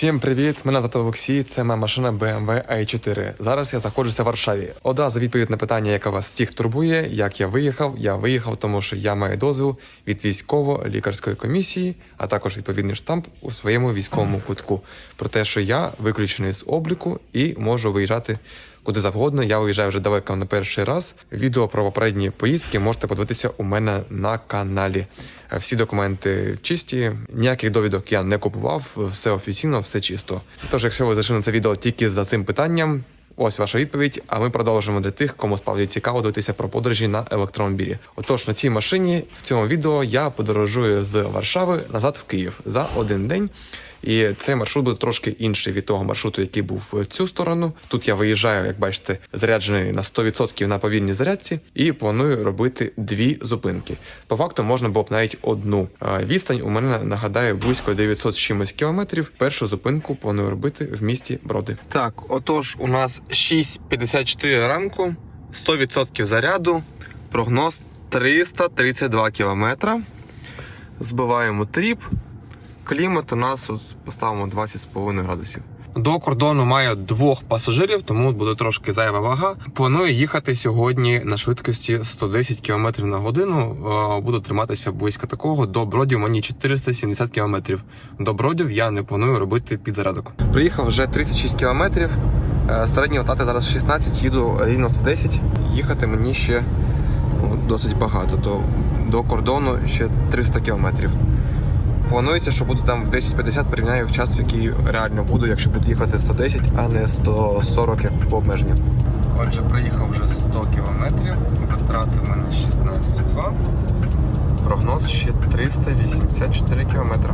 Всім привіт! Мене звати Олексій. Це моя машина BMW i4. Зараз я знаходжуся в Варшаві. Одразу відповідь на питання, яке вас всіх турбує, як я виїхав. Я виїхав, тому що я маю дозвіл від військово-лікарської комісії, а також відповідний штамп у своєму військовому кутку. Про те, що я виключений з обліку і можу виїжджати. Куди завгодно, я виїжджаю вже далеко не перший раз. Відео про попередні поїздки можете подивитися у мене на каналі. Всі документи чисті, ніяких довідок я не купував, все офіційно, все чисто. Тож, якщо ви зайшли на це відео тільки за цим питанням, ось ваша відповідь. А ми продовжимо для тих, кому справді цікаво дивитися про подорожі на електромобілі. Отож, на цій машині в цьому відео я подорожую з Варшави назад в Київ за один день. І цей маршрут буде трошки інший від того маршруту, який був в цю сторону. Тут я виїжджаю, як бачите, заряджений на 100% на повільній зарядці, і планую робити дві зупинки. По факту можна було б навіть одну. Відстань у мене нагадаю близько 900 з чимось кілометрів. Першу зупинку планую робити в місті Броди. Так, отож, у нас 6.54 ранку, 100% заряду, прогноз 332 кілометра. Збиваємо тріп. Клімат у нас от поставимо 20,5 градусів. До кордону маю двох пасажирів, тому буде трошки зайва вага. Планую їхати сьогодні на швидкості 110 км на годину. Е, Буду триматися близько такого. До бродів мені 470 км. До бродів я не планую робити підзарядок. Приїхав вже 36 км. Середні летати зараз 16, їду рівно 110. Їхати мені ще ну, досить багато. То до кордону ще 300 кілометрів. Планується, що буду там в 10.50 порівняю в час, в який реально буду, якщо буду їхати 110, а не 140 як по обмеженню. Отже, приїхав вже 100 кілометрів, витрати в мене 16,2. Прогноз ще 384 кілометри.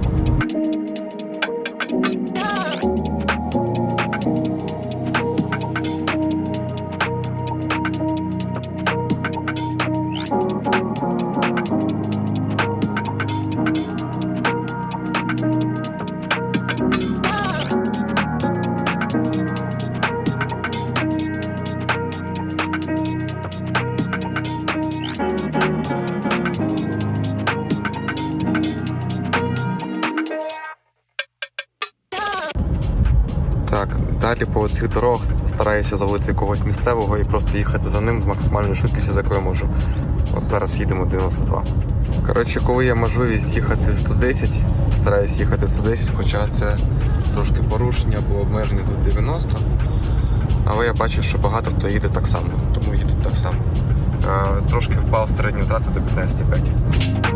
Далі по цих дорогах стараюся зловити когось місцевого і просто їхати за ним з максимальною швидкістю, за якою можу. От зараз їдемо 92. Коротше, коли є можливість їхати 110, стараюсь їхати 110, хоча це трошки порушення, бо обмеження тут 90. Але я бачу, що багато хто їде так само, тому їдуть так само. Е, трошки впав середні втрати до 15,5.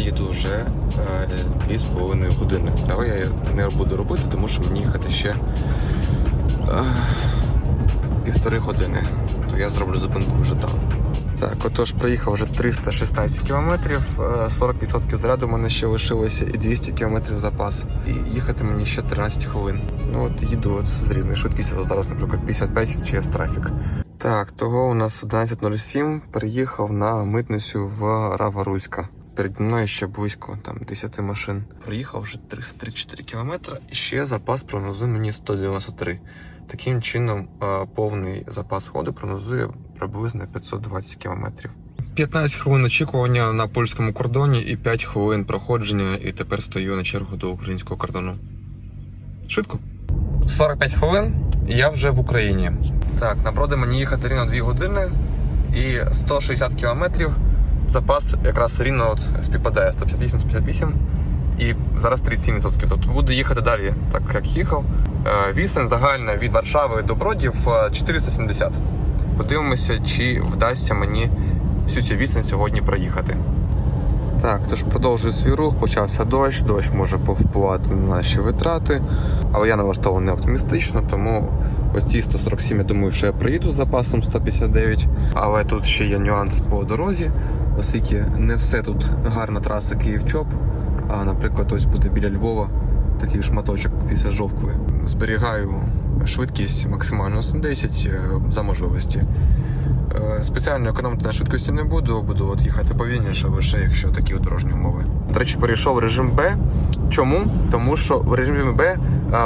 Їду вже е, 2,5 години. Але я не буду робити, тому що мені їхати ще е, півтори години. То я зроблю зупинку вже там. Так, отож, проїхав вже 316 кілометрів, е, 40% заряду в мене ще лишилося і 200 кілометрів запас. І їхати мені ще 13 хвилин. Ну от їду от з різною швидкістю, то зараз, наприклад, 55 через трафік. Так, того у нас 11.07 приїхав на митницю в Рава-Руська. Переді мною ще близько там 10 машин. Проїхав вже 334 кілометри і ще запас прогнозує мені 193. Таким чином, повний запас ходу прогнозує приблизно 520 кілометрів. 15 хвилин очікування на польському кордоні і 5 хвилин проходження, і тепер стою на чергу до українського кордону. Швидко. 45 хвилин, і я вже в Україні. Так, на броди мені їхати рівно 2 години і 160 кілометрів. Запас якраз рівно от співпадає 158-158 і зараз 37%. Тобто буду їхати далі, так як їхав. Е, Відстань загальна від Варшави до Бродів е, 470. Подивимося, чи вдасться мені всю цю відстань сьогодні проїхати. Так, тож продовжую свій рух, почався дощ, дощ може повпливати на наші витрати, але я налаштований оптимістично, тому оці 147 я думаю, що я приїду з запасом 159. Але тут ще є нюанс по дорозі, оскільки не все тут гарна траса Київ-Чоп, а наприклад, ось буде біля Львова такий шматочок після Жовкви. Зберігаю швидкість максимально 110 е, за можливості. Е, Спеціально економити на швидкості не буду, буду от їхати повільніше, лише якщо такі дорожні умови. До речі, перейшов в режим Б. Чому? Тому що в режимі Б е,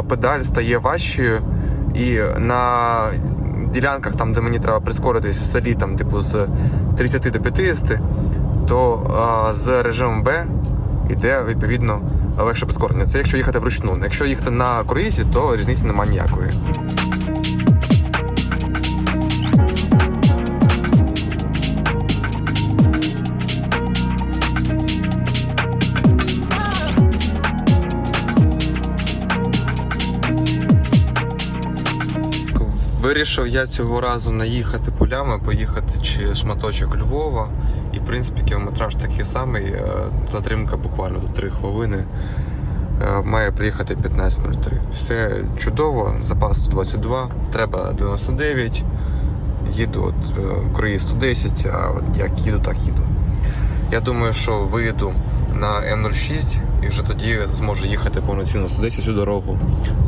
педаль стає важчою, і на ділянках, там, де мені треба прискоритись в селі, там, типу, з 30 до 50, то е, з режимом Б йде відповідно легше прискорення. Це якщо їхати вручну. Якщо їхати на круїзі, то різниці немає ніякої. Вирішив я цього разу не їхати полями, поїхати чи шматочок Львова. І в принципі кілометраж такий самий, е, затримка буквально до 3 хвилини. Е, Має приїхати 15.03. Все чудово, запас 122, треба 99. Їду от е, круїз 110, а от як їду, так їду. Я думаю, що виїду на М06 і вже тоді зможу їхати повноцінно 110 всю дорогу.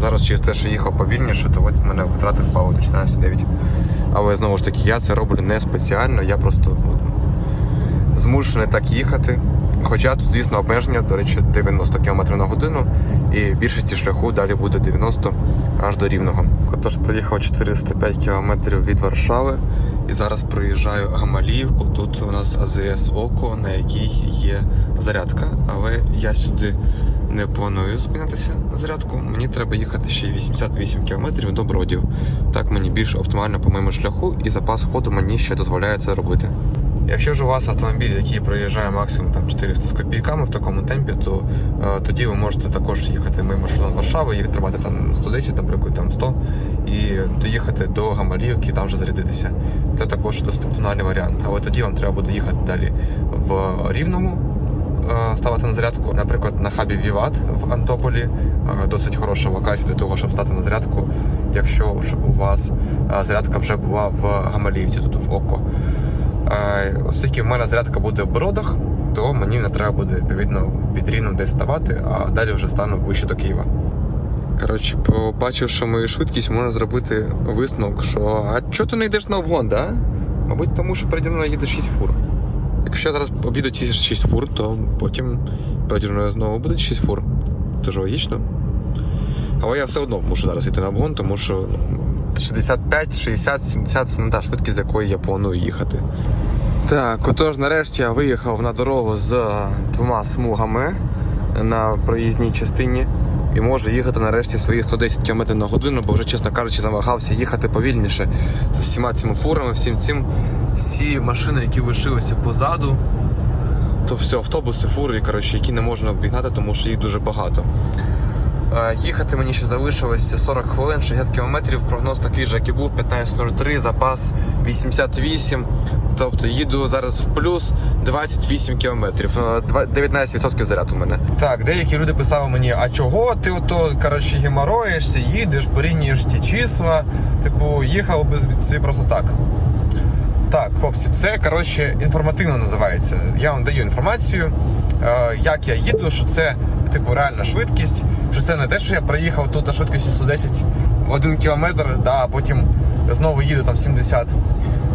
Зараз через те, що їхав повільніше, то от мене витрати впали до 14,9. Але знову ж таки, я це роблю не спеціально, я просто змушений так їхати. Хоча тут, звісно, обмеження, до речі, 90 км на годину, і більшості шляху далі буде 90 аж до рівного. Отож, проїхав 405 км від Варшави і зараз проїжджаю Гамаліївку. Тут у нас АЗС Око, на якій є зарядка, але я сюди не планую зупинятися на зарядку. Мені треба їхати ще 88 км до Бродів. Так мені більш оптимально по моєму шляху, і запас ходу мені ще дозволяє це робити. Якщо ж у вас автомобіль, який проїжджає максимум там 400 з копійками в такому темпі, то е, тоді ви можете також їхати моїм маршрутом Варшави, їх тримати там 110, наприклад, там 100, і доїхати до Гамаліївки, там вже зарядитися. Це також досить оптимальний варіант. Але тоді вам треба буде їхати далі в Рівному. е, Ставити на зарядку, наприклад, на хабі Віват в Антополі е, досить хороша локація для того, щоб стати на зарядку, якщо у вас е, зарядка вже була в Гамаліївці, тут в Око. Оскільки в мене зарядка буде в Бродах, то мені не треба буде відповідно під Рівном десь ставати, а далі вже стану вище до Києва. Коротше, побачивши мою швидкість, можна зробити висновок, що а чого ти не йдеш на обгон, да? Мабуть, тому що переді мною їде 6 фур. Якщо я зараз обіду ті 6 фур, то потім переді мною знову буде 6 фур. Тож логічно. Але я все одно мушу зараз йти на обгон, тому що ну, 65, 60, 70 це не та швидкість, з якої я планую їхати. Так, отож, нарешті я виїхав на дорогу з двома смугами на проїзній частині і можу їхати нарешті свої 110 км на годину, бо вже, чесно кажучи, замагався їхати повільніше всіма цими фурами, всім цим. Всі машини, які лишилися позаду, то все, автобуси, фури, коротше, які не можна обігнати, тому що їх дуже багато. Е, Їхати мені ще залишилося 40 хвилин, 60 кілометрів. Прогноз такий же, як і був, 15.03, запас 88. Тобто їду зараз в плюс 28 кілометрів. Е, 19% заряд у мене. Так, деякі люди писали мені, а чого ти ото коротше геморроїшся, їдеш, порівнюєш ті числа. Типу, їхав би собі просто так. Так, хлопці, це коротше інформативно називається. Я вам даю інформацію, е, як я їду, що це типу реальна швидкість, що це не те, що я приїхав тут на швидкості 110 в 1 кілометр, да, а потім знову їду там 70.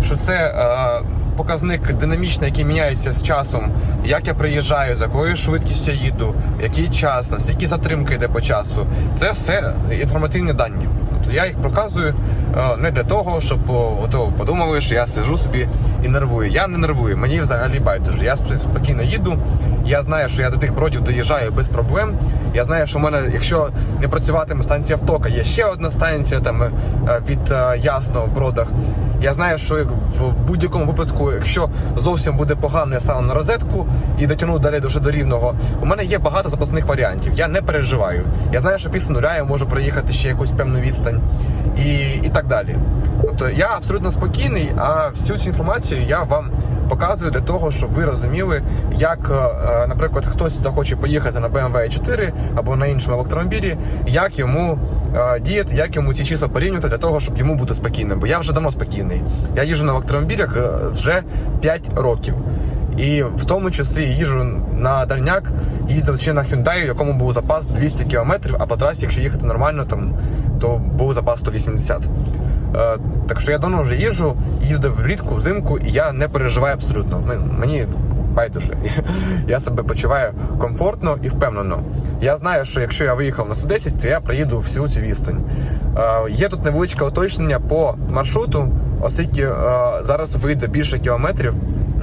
Що це е, показник динамічний, який міняється з часом, як я приїжджаю, з якою швидкістю я їду, який час, наскільки затримка йде по часу. Це все інформативні дані. Тобто я їх проказую е, не для того, щоб ото подумали, що я сижу собі і нервую. Я не нервую, мені взагалі байдуже. Я спокійно їду. Я знаю, що я до тих бродів доїжджаю без проблем. Я знаю, що в мене, якщо не працюватиме станція втока, є ще одна станція там е, від е, Ясного в бродах. Я знаю, що в будь-якому випадку, якщо зовсім буде погано, я стану на розетку і дотягну далі дуже до рівного. У мене є багато запасних варіантів. Я не переживаю. Я знаю, що після нуля я можу проїхати ще якусь певну відстань і, і так далі. Тобто я абсолютно спокійний, а всю цю інформацію я вам показую для того, щоб ви розуміли, як, е, наприклад, хтось захоче поїхати на BMW 4 або на іншому електромобілі, як йому е, діяти, як йому ці числа порівнювати для того, щоб йому бути спокійним. Бо я вже давно спокійний. Я їжджу на електромобілях е, вже 5 років. І в тому числі їжджу на дальняк, їздив ще на Hyundai, в якому був запас 200 км, а по трасі, якщо їхати нормально, там, то був запас 180. Е, так що я давно вже їжджу, їздив влітку, взимку, і я не переживаю абсолютно. Мені байдуже. Я себе почуваю комфортно і впевнено. Я знаю, що якщо я виїхав на 110, то я проїду всю цю відстань. Е, є тут невеличке уточнення по маршруту, оскільки е, зараз вийде більше кілометрів,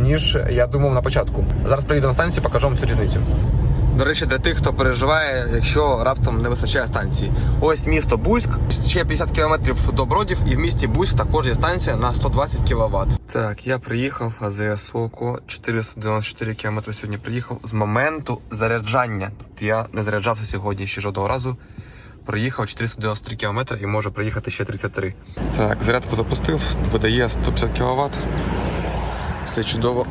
ніж я думав на початку. Зараз приїду на станцію, покажу вам цю різницю. До речі, для тих, хто переживає, якщо раптом не вистачає станції. Ось місто Бузьк, ще 50 кілометрів до Бродів, і в місті Бузьк також є станція на 120 кВт. Так, я приїхав, АЗС Око, 494 км сьогодні приїхав з моменту заряджання. Тобто я не заряджався сьогодні ще жодного разу. Проїхав 493 км і можу проїхати ще 33. Так, зарядку запустив, видає 150 кВт. Все чудово.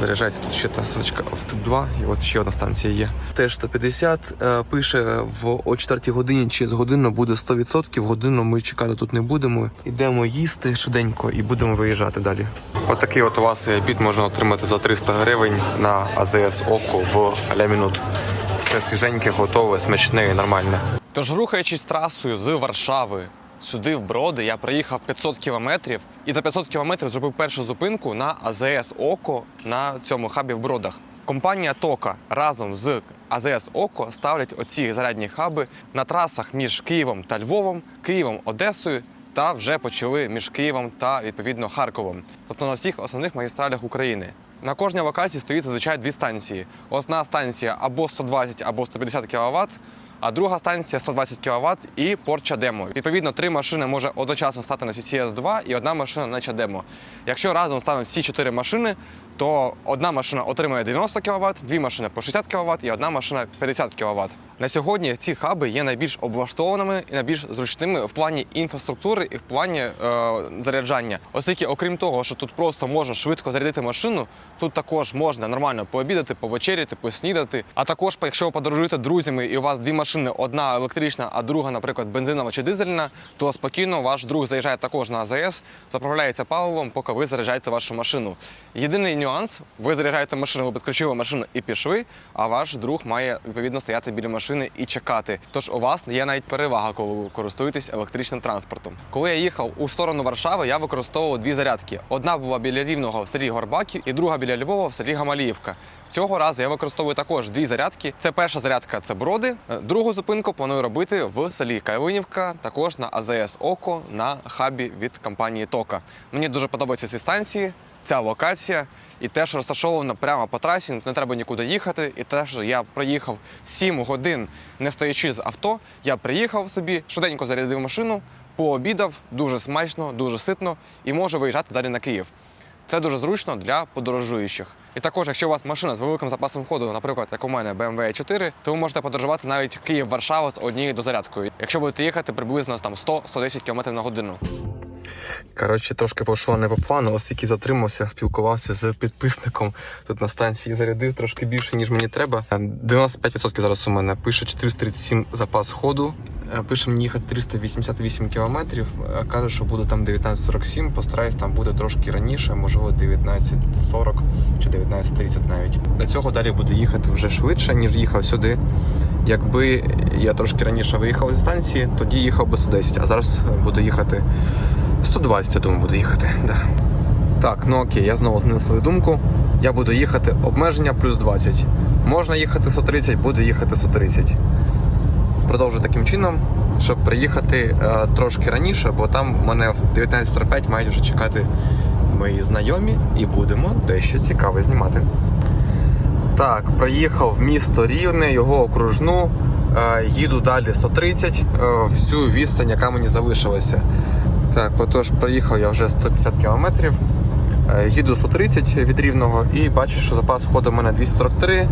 Заряджається тут ще та сочка в тип 2, і от ще одна станція є. Теж 150. Е, Пише в о 4 годині чи з годину буде 100%. Годину ми чекати тут не будемо. Йдемо їсти швиденько і будемо виїжджати далі. Отакий от у вас обід можна отримати за 300 гривень на АЗС Око в ля минут. Все свіженьке, готове, смачне і нормальне. Тож, рухаючись трасою з Варшави сюди, в Броди, я проїхав 500 кілометрів і за 500 кілометрів зробив першу зупинку на АЗС Око на цьому хабі в Бродах. Компанія Тока разом з АЗС Око ставлять оці зарядні хаби на трасах між Києвом та Львовом, Києвом, Одесою та вже почали між Києвом та відповідно Харковом, тобто на всіх основних магістралях України. На кожній локації стоїть зазвичай дві станції. Одна станція або 120, або 150 кВт, а друга станція 120 кВт і порт Чадемо. Відповідно, три машини може одночасно стати на CCS 2 і одна машина на Чадемо. Якщо разом стануть всі чотири машини, то одна машина отримає 90 кВт, дві машини по 60 кВт і одна машина 50 кВт. На сьогодні ці хаби є найбільш облаштованими і найбільш зручними в плані інфраструктури і в плані е, заряджання. Оскільки, окрім того, що тут просто можна швидко зарядити машину, тут також можна нормально пообідати, повечеряти, поснідати. А також, якщо ви подорожуєте друзями і у вас дві машини, одна електрична, а друга, наприклад, бензинова чи дизельна, то спокійно ваш друг заїжджає також на АЗС, заправляється паливом, поки ви заряджаєте вашу машину. Єдиний нюанс: ви заряджаєте машину, ви підключили машину і пішли, а ваш друг має відповідно стояти біля машини і чекати. Тож у вас є навіть перевага, коли ви користуєтесь електричним транспортом. Коли я їхав у сторону Варшави, я використовував дві зарядки. Одна була біля рівного в селі Горбаків, і друга біля Львова в селі Гамаліївка. Цього разу я використовую також дві зарядки. Це перша зарядка це броди. Другу зупинку планую робити в селі Кайлинівка, також на АЗС Око на хабі від компанії Тока. Мені дуже подобаються ці станції. Ця локація і те, що розташовано прямо по трасі, не треба нікуди їхати. І те, що я проїхав 7 годин, не стоячи з авто, я приїхав собі, швиденько зарядив машину, пообідав, дуже смачно, дуже ситно і можу виїжджати далі на Київ. Це дуже зручно для подорожуючих. І також, якщо у вас машина з великим запасом ходу, наприклад, як у мене BMW 4, то ви можете подорожувати навіть Київ-Варшава з однією дозарядкою. Якщо будете їхати приблизно там 100-110 км на годину. Коротше, трошки пішло не по плану, оскільки затримався, спілкувався з підписником. Тут на станції зарядив трошки більше, ніж мені треба. 95% зараз у мене пише 437 запас ходу. Е, Пише мені їхати 388 кілометрів. Е, Каже, що буде там 19.47. Постараюсь там буде трошки раніше, можливо, 19.40 чи 19.30 навіть. До цього далі буду їхати вже швидше, ніж їхав сюди. Якби я трошки раніше виїхав зі станції, тоді їхав би 110, а зараз буду їхати 120, я думаю, буду їхати. Да. Так, ну окей, я знову змінив свою думку. Я буду їхати обмеження плюс 20. Можна їхати 130, буду їхати 130. Продовжу таким чином, щоб приїхати е, трошки раніше, бо там мене в 19.45 мають вже чекати мої знайомі і будемо дещо цікаве знімати. Так, проїхав в місто Рівне, його окружну. Е, їду далі 130, е, всю відстань, яка мені залишилася. Так, отож, проїхав я вже 150 кілометрів. Е, Їду 130 від рівного і бачу, що запас ходу у мене 243,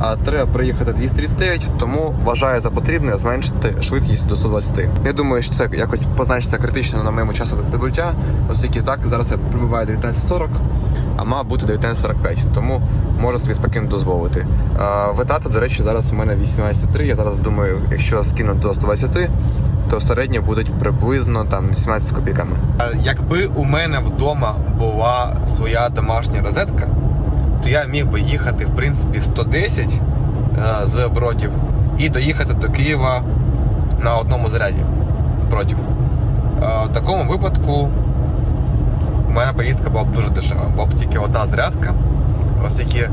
а треба приїхати 239, тому вважаю за потрібне зменшити швидкість до 120. Я думаю, що це якось позначиться критично на моєму часу прибуття, оскільки так зараз я прибуваю 1940, а мав бути 1945, тому можу собі спокійно дозволити. Е, Витрати, до речі, зараз у мене 18,3. Я зараз думаю, якщо скину до 120, то середньо будуть приблизно там 17 з копійками. Якби у мене вдома була своя домашня розетка, то я міг би їхати в принципі 110 е, з бродів і доїхати до Києва на одному заряді бродів. Е, В такому випадку мене поїздка була б дуже дешева. Була б тільки одна зарядка. Оскільки е,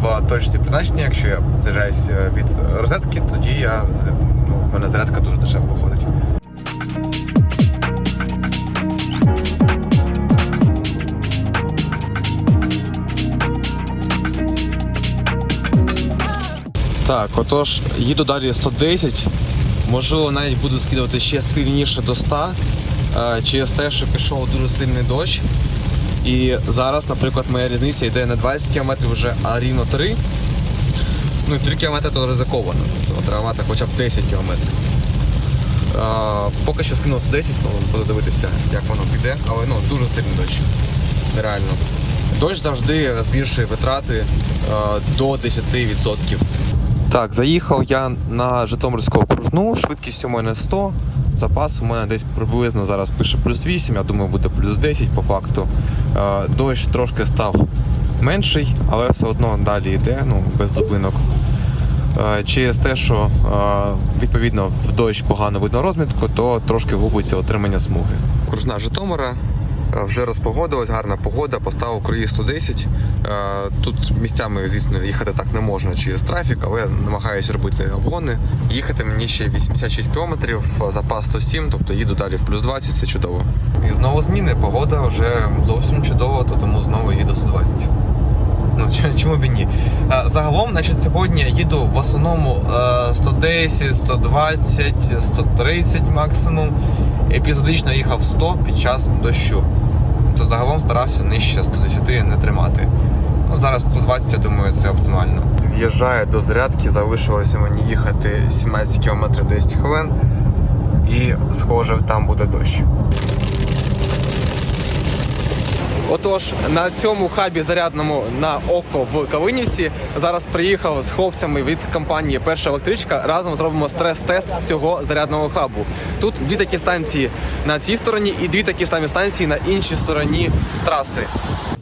в точці призначення, якщо я заряджаюсь е, від розетки, тоді я, ну, в мене зарядка дуже дешево виходить. Так, отож, їду далі 110. Можливо, навіть буду скидувати ще сильніше до 100 е, через те, що пішов дуже сильний дощ. І зараз, наприклад, моя різниця йде не 20 км вже, а рівно 3. Ну і 3 км то ризиковано. Тобто треба мати хоча б 10 км. поки що скинув 10, ну, буду дивитися, як воно піде, але ну, дуже сильний дощ. Реально. Дощ завжди збільшує витрати е, до 10%. Так, заїхав я на Житомирську окружну, швидкість у мене 100, запас у мене десь приблизно зараз пише плюс 8, я думаю, буде плюс 10 по факту. Е, Дощ трошки став менший, але все одно далі йде, ну, без зупинок. Е, Через те, що е, відповідно в дощ погано видно розмітку, то трошки губиться отримання смуги. Кружна Житомира. Е, Вже розпогодилась, гарна погода, поставив круїз 110. Е, Тут місцями, звісно, їхати так не можна через трафік, але я намагаюся робити обгони. Їхати мені ще 86 км, запас 107, тобто їду далі в плюс 20, це чудово. І знову зміни, погода вже зовсім чудова, то тому знову їду 120. Ну, чому- б і ні? Е, Загалом, значить, сьогодні я їду в основному е, 110, 120, 130 максимум. Епізодично їхав 100 під час дощу. То загалом старався нижче 110 не тримати. Ну, зараз 120, я думаю, це оптимально. З'їжджаю до зарядки, залишилося мені їхати 17 км 10 хвилин. І, схоже, там буде дощ. Отож, на цьому хабі зарядному на око в Калинівці зараз приїхав з хлопцями від компанії Перша електричка. Разом зробимо стрес-тест цього зарядного хабу. Тут дві такі станції на цій стороні і дві такі самі станції на іншій стороні траси.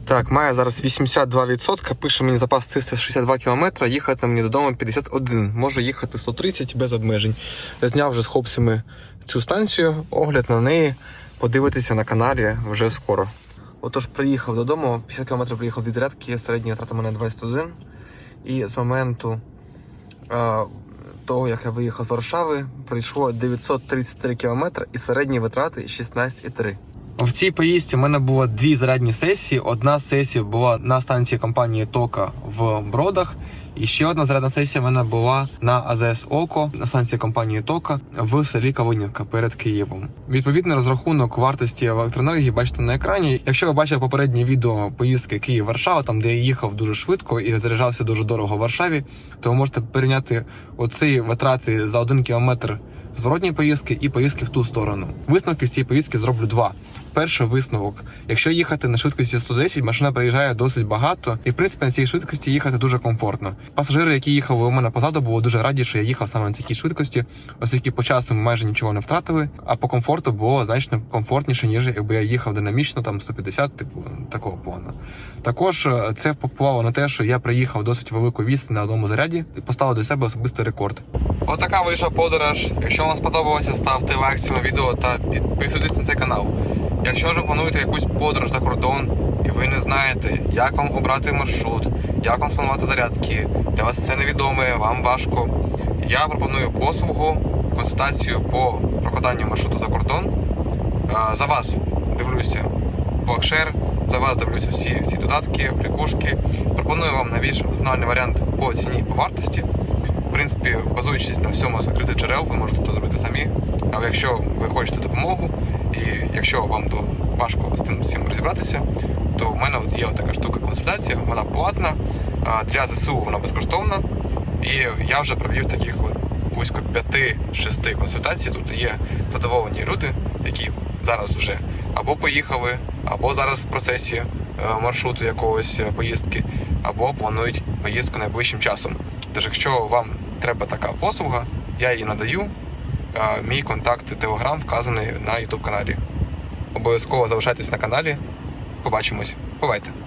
Так, має зараз 82%, пише мені запас 362 км, їхати мені додому 51. Можу їхати 130 без обмежень. Зняв вже з хлопцями цю станцію, огляд на неї. Подивитися на каналі вже скоро. Отож, приїхав додому, 50 км приїхав від зарядки, середня втрата мене 21. І з моменту е, того, як я виїхав з Варшави, пройшло 933 км і середні витрати 16,3. В цій поїздці в мене було дві зарядні сесії. Одна сесія була на станції компанії Тока в Бродах. І ще одна зарядна сесія в мене була на АЗС Око на станції компанії Тока в селі Калинівка перед Києвом. Відповідний розрахунок вартості електроенергії бачите на екрані. Якщо ви бачили попереднє відео поїздки Київ-Варшава, там де я їхав дуже швидко і заряджався дуже дорого в Варшаві, то ви можете порівняти оці витрати за один кілометр зворотньої поїздки і поїздки в ту сторону. Висновки з цієї поїздки зроблю два. Перший висновок: якщо їхати на швидкості 110, машина приїжджає досить багато, і в принципі на цій швидкості їхати дуже комфортно. Пасажири, які їхали у мене позаду, були дуже раді, що я їхав саме на такій швидкості, оскільки по часу ми майже нічого не втратили, а по комфорту було значно комфортніше, ніж якби я їхав динамічно, там 150, типу такого плану. Також е, це впливало на те, що я приїхав досить велику відстань на одному заряді і поставив для себе особистий рекорд. Отака вийшла подорож. Якщо вам сподобалося, ставте лайк цьому відео та підписуйтесь на цей канал. Якщо ж плануєте якусь подорож за кордон і ви не знаєте, як вам обрати маршрут, як вам спланувати зарядки, для вас це невідоме, вам важко. Я пропоную послугу, консультацію по прокладанню маршруту за кордон. Е, За вас дивлюся блокшер, за вас дивлюся всі, всі додатки, прикушки. Пропоную вам найбільш оптимальний варіант по ціні по вартості. В принципі, базуючись на всьому з відкритих джерел, ви можете це зробити самі. Але якщо ви хочете допомогу, і якщо вам до важко з цим всім розібратися, то в мене от є така штука консультація, вона платна, для ЗСУ вона безкоштовна. І я вже провів таких от близько 5-6 консультацій. Тут є задоволені люди, які зараз вже або поїхали, або зараз в процесі е, маршруту якогось е, поїздки, або планують поїздку найближчим часом. Тож, якщо вам треба така послуга, я її надаю. Е, Мій контакт Telegram вказаний на YouTube каналі. Обов'язково залишайтесь на каналі. Побачимось. Бувайте!